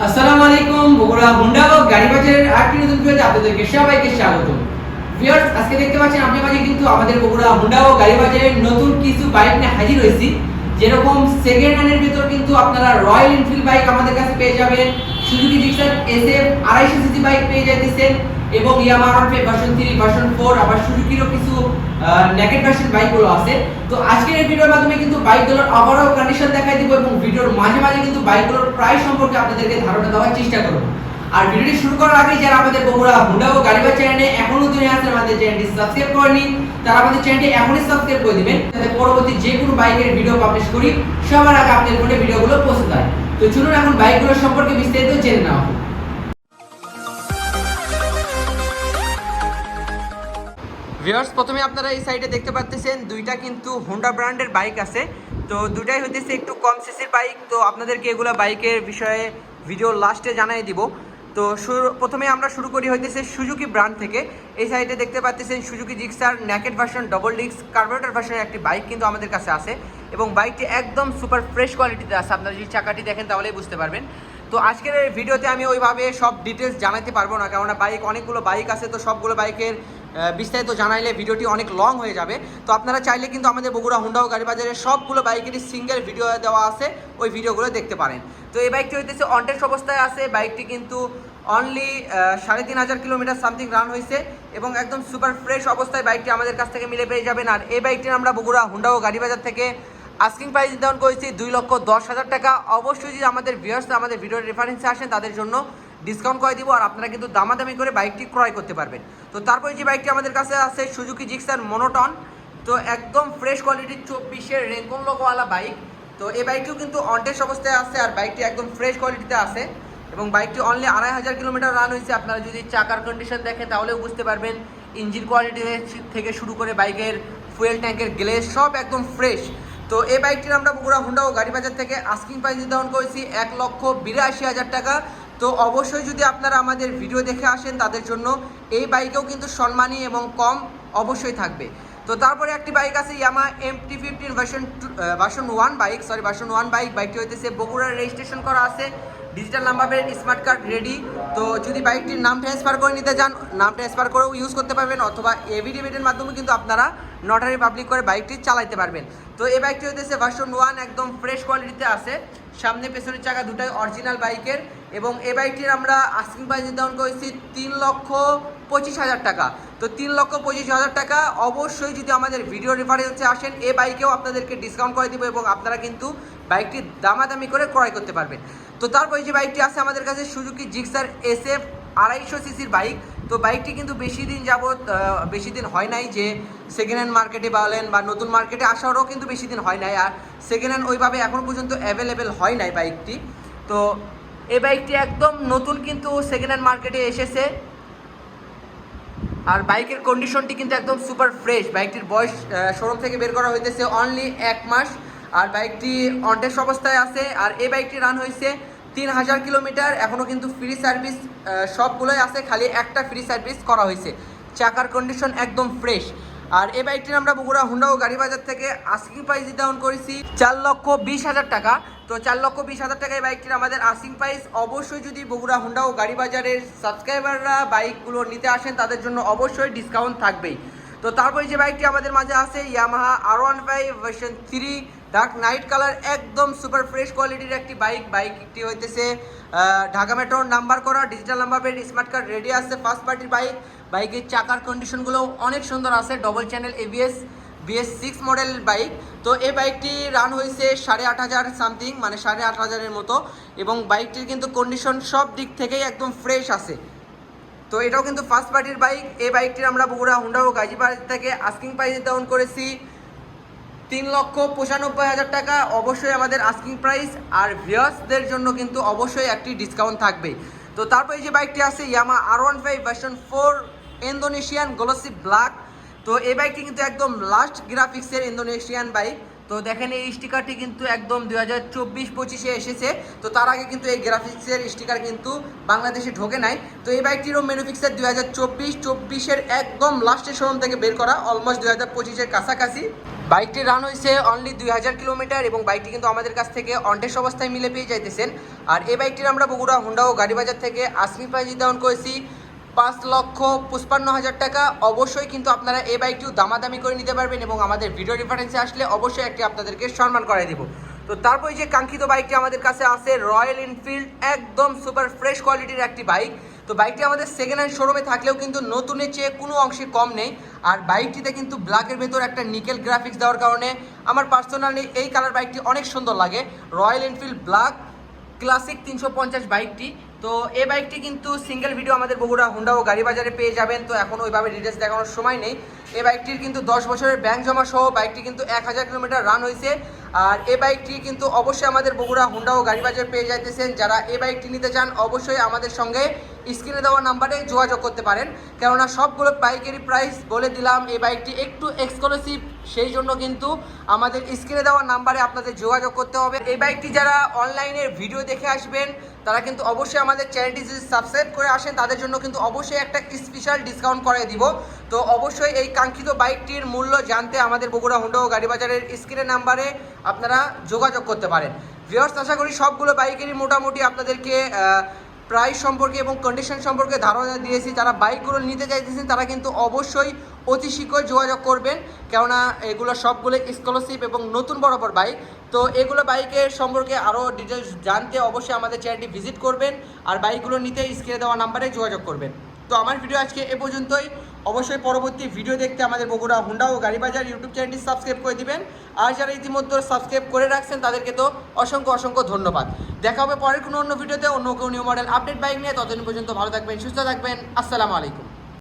আসসালামু আলাইকুম, বগুড়া হুন্ডা ও গাড়ি বাজারের আরেকটি নতুন ভিডিওতে আপনাদেরকে সবাইকে স্বাগত। ভিউয়ার্স আজকে দেখতে পাচ্ছেন আপনি মাঝে কিন্তু আমাদের বগুড়া হুন্ডা ও গাড়ি বাজারের নতুন কিছু বাইক নিয়ে হাজির হয়েছি। যেরকম সেকেন্ড হ্যান্ডের ভিতর কিন্তু আপনারা রয়্যাল এনফিল্ড বাইক আমাদের কাছে পেয়ে যাবেন। সুজুকি জিক্সার এসএফ আড়াইশো সিসি বাইক পেয়ে যাইতেছেন। এবং Yamaha five version three version four আবার সুজুকিরও কিছু নেকেট ভার্সন বাইকগুলো আছে। তো আজকের এই ভিডিওর মাধ্যমে কিন্তু বাইকগুলোর ওভারঅল কন্ডিশন দেখাই দিব এবং ভিডিওর মাঝে মাঝে কিন্তু বাইকগুলোর প্রাইস সম্পর্কে আপনাদেরকে ধারণা দেওয়ার চেষ্টা করব। আর ভিডিওটি শুরু করার আগে যারা আমাদের বগুড়া হুন্ডা ও গাড়িবার চ্যানেলে এখনও নতুন আছেন, আমাদের চ্যানেলটি সাবস্ক্রাইব করেনি তারা আমাদের চ্যানেলটি এখনই সাবস্ক্রাইব করে দিবেন, যাতে পরবর্তী যে কোনো বাইকের ভিডিও পাবলিশ করি। সবার আগে আপনাদের ফোনে ভিডিওগুলো পৌঁছে যায়। তো চলুন এখন বাইকগুলো সম্পর্কে বিস্তারিত জেনে নেওয়া হোক। ভিউয়ার্স প্রথমে আপনারা এই সাইডে দেখতে পাচ্ছেন দুইটা কিন্তু হোন্ডা ব্র্যান্ডের বাইক আছে। তো দুটাই হইতেছে একটু কম সিসির বাইক তো আপনাদেরকে এগুলো বাইকের বিষয়ে ভিডিও লাস্টে জানাই দিব। তো শুরু প্রথমে আমরা শুরু করি হইতেছে সুজুকি ব্র্যান্ড থেকে। এই সাইডে দেখতে পাচ্ছেন Suzuki Gixxer naked version double disc carburettor ভার্সনের একটি বাইক কিন্তু আমাদের কাছে আছে। এবং বাইকটি একদম সুপার ফ্রেশ কোয়ালিটিতে আছে। আপনারা যদি চাকাটি দেখেন তাহলেই বুঝতে পারবেন। তো আজকের ভিডিওতে আমি ওইভাবে সব ডিটেলস জানাতে পারব না, কেননা বাইক অনেকগুলো বাইক আছে, তো সবগুলো বাইকের বিস্তারিত জানাইলে ভিডিওটি অনেক লং হয়ে যাবে। তো আপনারা চাইলে কিন্তু আমাদের বগুড়া, হুন্ডা ও গাড়ি বাজারে সবগুলো বাইকেরই সিঙ্গেল ভিডিও দেওয়া আছে, ওই ভিডিওগুলো দেখতে পারেন। তো এই বাইকটি হইতেছে অনটেস্ট অবস্থায় আছে বাইকটি কিন্তু অনলি সাড়ে তিন হাজার কিলোমিটার সামথিং রান হয়েছে এবং একদম সুপার ফ্রেশ অবস্থায় বাইকটি আমাদের কাছ থেকে মিলে পেয়ে যাবেন। আর এই বাইকটি আমরা বগুড়া, হুন্ডা ও গাড়ি বাজার থেকে আস্কিং প্রাইস নির্ধারণ করেছি দুই লক্ষ দশ হাজার টাকা। অবশ্যই যদি আমাদের ভিউয়ার্স আমাদের ভিডিওর রেফারেন্সে আসেন, তাদের জন্য ডিসকাউন্ট করে দিব আর আপনারা কিন্তু দামাদামি করে বাইকটি ক্রয় করতে পারবেন। তো তারপরে যে বাইকটি আমাদের কাছে আছে সুজুকি জিক্সার মনোটন তো একদম ফ্রেশ কোয়ালিটির চব্বিশের রেঙ্কন লোকওয়ালা বাইক তো এই বাইকটিও কিন্তু অনটেস্ট অবস্থায় আছে আর বাইকটি একদম ফ্রেশ কোয়ালিটিতে আছে। এবং বাইকটি অনলি আড়াই হাজার কিলোমিটার রান হয়েছে। আপনারা যদি চাকার কন্ডিশন দেখেন, তাহলেও বুঝতে পারবেন ইঞ্জিন কোয়ালিটি থেকে শুরু করে বাইকের ফুয়েল ট্যাঙ্কের গ্লেস সব একদম ফ্রেশ তো এই বাইকটির আমরা বগুড়া, হুন্ডা ও গাড়ি বাজার থেকে আস্কিং প্রাইস নির্ধারণ করেছি এক লক্ষ বিরাশি হাজার টাকা। তো অবশ্যই যদি আপনারা আমাদের ভিডিও দেখে আসেন, তাদের জন্য এই বাইকেও কিন্তু সম্মানী এবং কম অবশ্যই থাকবে। তো তারপরে একটি বাইক আছে Yamaha M T fifteen version version one bike sorry version one bike বাইকটি হইতেছে বগুড়ার রেজিস্ট্রেশন করা আছে। Digital number plate smart card ready তো যদি বাইকটির নাম ট্রান্সফার করে নিতে চান, নাম ট্রান্সফার করেও ইউজ করতে পারবেন অথবা এভিডেভিটের মাধ্যমে কিন্তু আপনারা নটারি পাবলিক করে বাইকটি চালাতে পারবেন। তো এই বাইকটি হইতেছে ভার্সন ওয়ান একদম ফ্রেশ কোয়ালিটিতে আছে। সামনে পেছনের চাকা দুটাই অরিজিনাল বাইকের এবং এই বাইকটির আমরা আস্কিং প্রাইস নির্ধারণ করেছি তিন লক্ষ পঁচিশ হাজার টাকা। তো তিন লক্ষ পঁচিশ হাজার টাকা অবশ্যই যদি আমাদের ভিডিও রেফারেন্সে আসেন এ বাইকেও আপনাদেরকে ডিসকাউন্ট করে দিব এবং আপনারা কিন্তু বাইকটি দামাদামি করে ক্রয় করতে পারবেন। তো তারপর যে বাইকটি আছে আমাদের কাছে সুজুকি জিক্সার এস এফ আড়াইশো সিসির বাইক। তো বাইকটি কিন্তু বেশি দিন যাবৎ বেশি দিন হয় নাই যে সেকেন্ড হ্যান্ড মার্কেটে বলেন বা নতুন মার্কেটে আসারও কিন্তু বেশি দিন হয় নাই। আর সেকেন্ড হ্যান্ড ওইভাবে এখনও পর্যন্ত অ্যাভেলেবেল হয় নাই বাইকটি। তো এই বাইকটি একদম নতুন কিন্তু সেকেন্ড হ্যান্ড মার্কেটে এসেছে। আর বাইকের কন্ডিশনটি কিন্তু একদম সুপার ফ্রেশ বাইকটির বয়স শোরুম থেকে বের করা হইতেছে অনলি এক মাস। আর বাইকটি অনটেস্ট অবস্থায় আছে, আর এই বাইকটি রান হয়েছে তিন হাজার কিলোমিটার এখনও কিন্তু ফ্রি সার্ভিস সবগুলোই আছে, খালি একটা ফ্রি সার্ভিস করা হয়েছে। চাকার কন্ডিশন একদম ফ্রেশ আর এই বাইকটির আমরা বগুড়া হুন্ডা ও গাড়ি বাজার থেকে আস্কিং প্রাইস ডাউন করেছি চার লক্ষ বিশ হাজার টাকা। তো চার লক্ষ বিশ হাজার টাকা এই বাইকটির আমাদের আস্কিং প্রাইস অবশ্যই যদি বগুড়া হুন্ডা ও গাড়ি বাজারের সাবস্ক্রাইবাররা বাইকগুলো নিতে আসেন, তাদের জন্য অবশ্যই ডিসকাউন্ট থাকবেই। তো তারপরে যে বাইকটি আমাদের মাঝে আছে Yamaha R one five version three dark night colour একদম সুপার ফ্রেশ কোয়ালিটির একটি বাইক বাইকটি হইতেছে ঢাকা মেট্রোর নাম্বার করা digital number plate smart card ready আছে ফার্স্ট পার্টির বাইক বাইকের চাকার কন্ডিশনগুলো অনেক সুন্দর আছে double channel ABS BS six model bike তো এই বাইকটি রান হয়েছে সাড়ে আট হাজার সামথিং মানে সাড়ে আট হাজারের মতো। এবং বাইকটির কিন্তু কন্ডিশন সব দিক থেকেই একদম ফ্রেশ আছে। তো এটাও কিন্তু ফার্স্ট পার্টির বাইক এই বাইকটির আমরা বগুড়া, হুন্ডা ও গাজীপাড় থেকে আস্কিং প্রাইস ডাউন করেছি। তিন লক্ষ পঁচানব্বই হাজার টাকা অবশ্যই আমাদের আস্কিং প্রাইস আর ভিউয়ার্সদের জন্য কিন্তু অবশ্যই একটি ডিসকাউন্ট থাকবে। তো তারপরে যে বাইকটি আছে Yamaha R one five version four Indonesian glossy black তো এই বাইকটি কিন্তু একদম লাস্ট গ্রাফিক্সের ইন্দোনেশিয়ান বাইক তো তো দেখেন এই স্টিকারটি কিন্তু একদম দুই হাজার চব্বিশ পঁচিশে এসেছে। তো তার আগে কিন্তু এই গ্রাফিক্সের স্টিকার কিন্তু বাংলাদেশে ঢোকে নাই। তো এই বাইকটিরও ম্যানুফিক্সার দুই হাজার চব্বিশ, চব্বিশের একদম লাস্টের শোরুম থেকে বের করা অলমোস্ট দুই হাজার পঁচিশের কাছাকাছি। বাইকটি রান হয়েছে অনলি দুই হাজার কিলোমিটার এবং বাইকটি কিন্তু আমাদের কাছ থেকে অনটেস্ট অবস্থায় মিলে পেয়ে যাইতেছেন। আর এই বাইকটির আমরা বগুড়া, হুন্ডা ও গাড়ি বাজার থেকে আসমি প্রাইজ নির্ধারণ করেছি। পাঁচ লক্ষ পঁচপান্ন হাজার টাকা। অবশ্যই কিন্তু আপনারা এই বাইকটিও দামাদামি করে নিতে পারবেন এবং আমাদের ভিডিও রেফারেন্সে আসলে অবশ্যই একটি আপনাদেরকে সম্মান করাই দিব। তো তারপর যে কাঙ্ক্ষিত বাইকটি আমাদের কাছে আছে রয়্যাল এনফিল্ড একদম সুপার ফ্রেশ কোয়ালিটির একটি বাইক। তো বাইকটি আমাদের সেকেন্ড হ্যান্ড শোরুমে থাকলেও কিন্তু নতুনের চেয়ে কোনো অংশে কম নেই। আর বাইকটিতে কিন্তু ব্ল্যাকের ভেতর একটা নিকেল গ্রাফিক্স দেওয়ার কারণে আমার পার্সোনালি এই কালার বাইকটি অনেক সুন্দর লাগে। রয়্যাল এনফিল্ড ব্ল্যাক ক্লাসিক তিনশো পঞ্চাশ বাইকটি তো এই বাইকটি কিন্তু সিঙ্গেল ভিডিও আমাদের বগুড়া হুন্ডা ও গাড়ি বাজারে পেয়ে যাবেন। তো এখন ওইভাবে ডিটেলস দেখানোর সময় নেই। এই বাইকটির কিন্তু দশ বছরের ব্যাংক জমা সহ বাইকটি কিন্তু এক হাজার কিলোমিটার রান হয়েছে আর এ বাইকটি কিন্তু অবশ্যই আমাদের বগুড়া হুন্ডা ও গাড়ি বাজার পেয়ে যাইতেছেন। যারা এ বাইকটি নিতে চান, অবশ্যই আমাদের সঙ্গে স্ক্রিনে দেওয়া নাম্বারে যোগাযোগ করতে পারেন। কেননা সবগুলো বাইকেরই প্রাইস বলে দিলাম এই বাইকটি একটু এক্সক্লুসিভ সেই জন্য কিন্তু আমাদের স্ক্রিনে দেওয়া নাম্বারে আপনাদের যোগাযোগ করতে হবে। এই বাইকটি যারা অনলাইনের ভিডিও দেখে আসবেন, তারা কিন্তু অবশ্যই আমাদের চ্যানেলটি যদি সাবস্ক্রাইব করে আসেন, তাদের জন্য কিন্তু অবশ্যই একটা স্পেশাল ডিসকাউন্ট করে দিব। তো অবশ্যই এই কাঙ্ক্ষিত বাইকটির মূল্য জানতে আমাদের বগুড়া হুন্ডা ও গাড়ি বাজারের স্ক্রিনের নাম্বারে আপনারা যোগাযোগ করতে পারেন। ভিওর্স আশা করি সবগুলো বাইকেরই মোটামুটি আপনাদেরকে প্রাইস সম্পর্কে এবং কন্ডিশন সম্পর্কে ধারণা দিয়েছি, যারা বাইকগুলো নিতে চাইতেছেন তারা কিন্তু অবশ্যই অতি শীঘ্রই যোগাযোগ করবেন, কেননা এগুলো সবগুলো স্কলারশিপ এবং নতুন বরাবর বাইক তো এগুলো বাইকের সম্পর্কে আরও ডিটেলস জানতে অবশ্যই আমাদের চ্যানেলটি ভিজিট করবেন, আর বাইকগুলো নিতে স্ক্রিনে দেওয়া নাম্বারে যোগাযোগ করবেন। তো আমার ভিডিও আজকে এ পর্যন্তই। অবশ্যই পরবর্তী ভিডিও দেখতে আমাদের বগুড়া, হুন্ডা ও গাড়ি বাজার ইউটিউব চ্যানেলটি সাবস্ক্রাইব করে দিবেন। আর যারা ইতিমধ্যে সাবস্ক্রাইব করে রাখছেন, তাদেরকে তো অসংখ্য অসংখ্য ধন্যবাদ। দেখা হবে পরের কোনো অন্য ভিডিওতে অন্য কোনো নিউ মডেল আপডেট বাইক নিয়ে। ততদিন পর্যন্ত ভালো থাকবেন, সুস্থ থাকবেন। আসসালামু আলাইকুম।